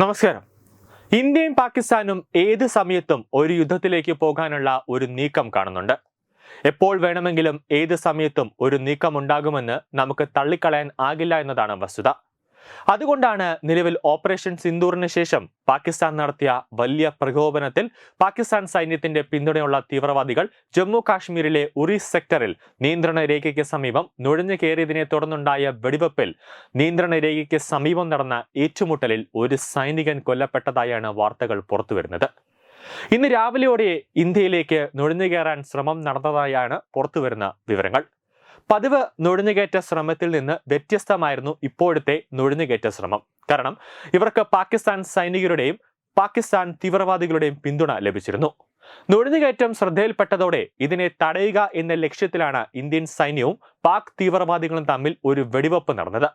നമസ്കാരം. ഇന്ത്യയും പാകിസ്ഥാനും ഏത് സമയത്തും ഒരു യുദ്ധത്തിലേക്ക് പോകാനുള്ള ഒരു നീക്കം കാണുന്നുണ്ട്. എപ്പോൾ വേണമെങ്കിലും ഏത് സമയത്തും ഒരു നീക്കം ഉണ്ടാകുമെന്ന് നമുക്ക് തള്ളിക്കളയാൻ ആകില്ല എന്നതാണ് വസ്തുത. അതുകൊണ്ടാണ് നിലവിൽ ഓപ്പറേഷൻ സിന്ദൂറിന് ശേഷം പാകിസ്ഥാൻ നടത്തിയ വലിയ പ്രകോപനത്തിൽ പാകിസ്ഥാൻ സൈന്യത്തിന്റെ പിന്തുണയുള്ള തീവ്രവാദികൾ ജമ്മു കാശ്മീരിലെ ഉറി സെക്ടറിൽ നിയന്ത്രണ രേഖയ്ക്ക് സമീപം നുഴഞ്ഞു കയറിയതിനെ തുടർന്നുണ്ടായ വെടിവെപ്പിൽ നിയന്ത്രണ രേഖയ്ക്ക് സമീപം നടന്ന ഏറ്റുമുട്ടലിൽ ഒരു സൈനികൻ കൊല്ലപ്പെട്ടതായാണ് വാർത്തകൾ പുറത്തുവരുന്നത്. ഇന്ന് രാവിലെയോടെ ഇന്ത്യയിലേക്ക് നുഴഞ്ഞു കയറാൻ ശ്രമം നടന്നതായാണ് പുറത്തുവരുന്ന വിവരങ്ങൾ. പതിവ് നുഴഞ്ഞുകയറ്റ ശ്രമത്തിൽ നിന്ന് വ്യത്യസ്തമായിരുന്നു ഇപ്പോഴത്തെ നുഴഞ്ഞുകയറ്റ ശ്രമം. കാരണം ഇവർക്ക് പാകിസ്ഥാൻ സൈനികരുടെയും പാകിസ്ഥാൻ തീവ്രവാദികളുടെയും പിന്തുണ ലഭിച്ചിരുന്നു. നുഴഞ്ഞുകയറ്റം ശ്രദ്ധയിൽപ്പെട്ടതോടെ ഇതിനെ തടയുക എന്ന ലക്ഷ്യത്തിലാണ് ഇന്ത്യൻ സൈന്യവും പാക് തീവ്രവാദികളും തമ്മിൽ ഒരു വെടിവെപ്പ് നടന്നത്.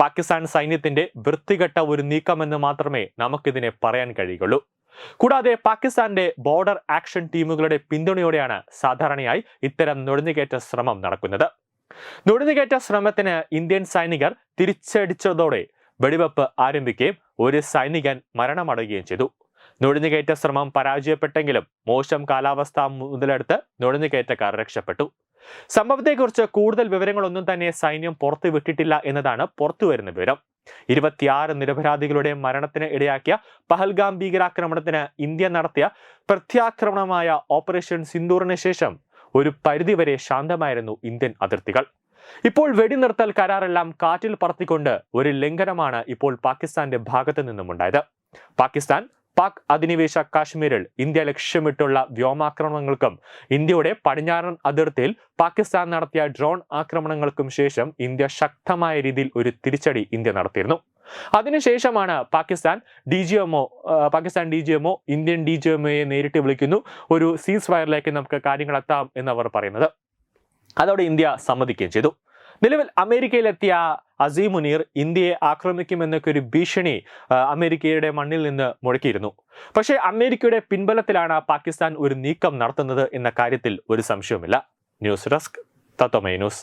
പാകിസ്ഥാൻ സൈന്യത്തിന്റെ വൃത്തികെട്ട ഒരു നീക്കമെന്ന് മാത്രമേ നമുക്കിതിനെ പറയാൻ കഴിയുള്ളൂ കൂടാതെ പാകിസ്ഥാന്റെ ബോർഡർ ആക്ഷൻ ടീമുകളുടെ പിന്തുണയോടെയാണ് സാധാരണയായി ഇത്തരം നുഴഞ്ഞുകയറ്റ ശ്രമം നടക്കുന്നത്. നുഴഞ്ഞുകയറ്റ ശ്രമത്തിന് ഇന്ത്യൻ സൈനികർ തിരിച്ചടിച്ചതോടെ വെടിവെപ്പ് ആരംഭിക്കുകയും ഒരു സൈനികൻ മരണമടയുകയും ചെയ്തു. നുഴഞ്ഞുകയറ്റ ശ്രമം പരാജയപ്പെട്ടെങ്കിലും മോശം കാലാവസ്ഥ മുതലെടുത്ത് നുഴഞ്ഞുകയറ്റക്കാർ രക്ഷപ്പെട്ടു. സംഭവത്തെക്കുറിച്ച് കൂടുതൽ വിവരങ്ങളൊന്നും തന്നെ സൈന്യം പുറത്തു വിട്ടിട്ടില്ല എന്നതാണ് പുറത്തുവരുന്ന വിവരം. ഇരുപത്തിയാറ് നിരപരാധികളുടെ മരണത്തിന് ഇടയാക്കിയ പഹൽഗാം ഭീകരാക്രമണത്തിന് ഇന്ത്യ നടത്തിയ പ്രത്യാക്രമണമായ ഓപ്പറേഷൻ സിന്ദൂറിന് ശേഷം ഒരു പരിധിവരെ ശാന്തമായിരുന്നു ഇന്ത്യൻ അതിർത്തികൾ. ഇപ്പോൾ വെടിനിർത്തൽ കരാറെല്ലാം കാറ്റിൽ പറത്തിക്കൊണ്ട് ഒരു ലംഘനമാണ് ഇപ്പോൾ പാകിസ്ഥാന്റെ ഭാഗത്തു നിന്നുമുണ്ടായത്. പാകിസ്ഥാൻ പാക് അധിനിവേശ കാശ്മീരിൽ ഇന്ത്യ ലക്ഷ്യമിട്ടുള്ള വ്യോമാക്രമണങ്ങൾക്കും ഇന്ത്യയുടെ പടിഞ്ഞാറൻ അതിർത്തിയിൽ പാകിസ്ഥാൻ നടത്തിയ ഡ്രോൺ ആക്രമണങ്ങൾക്കും ശേഷം ഇന്ത്യ ശക്തമായ രീതിയിൽ ഒരു തിരിച്ചടി ഇന്ത്യ നടത്തിയിരുന്നു. അതിനുശേഷമാണ് Pakistan D G MO Pakistan D G MO Indian D G എംഒയെ നേരിട്ട് വിളിക്കുന്നു. ഒരു സീസ് ഫയറിലേക്ക് നമുക്ക് കാര്യങ്ങൾ എത്താം എന്നവർ പറയുന്നത്. അതോടെ ഇന്ത്യ സമ്മതിക്കുകയും ചെയ്തു. നിലവിൽ അമേരിക്കയിലെത്തിയ അസീം മുനീർ ഇന്ത്യയെ ആക്രമിക്കുമെന്നൊക്കെ ഒരു ഭീഷണി അമേരിക്കയുടെ മണ്ണിൽ നിന്ന് മുഴക്കിയിരുന്നു. പക്ഷേ അമേരിക്കയുടെ പിൻബലത്തിലാണ് പാകിസ്ഥാൻ ഒരു നീക്കം നടത്തുന്നത് എന്ന കാര്യത്തിൽ ഒരു സംശയവുമില്ല. News desk Tatwamayi news.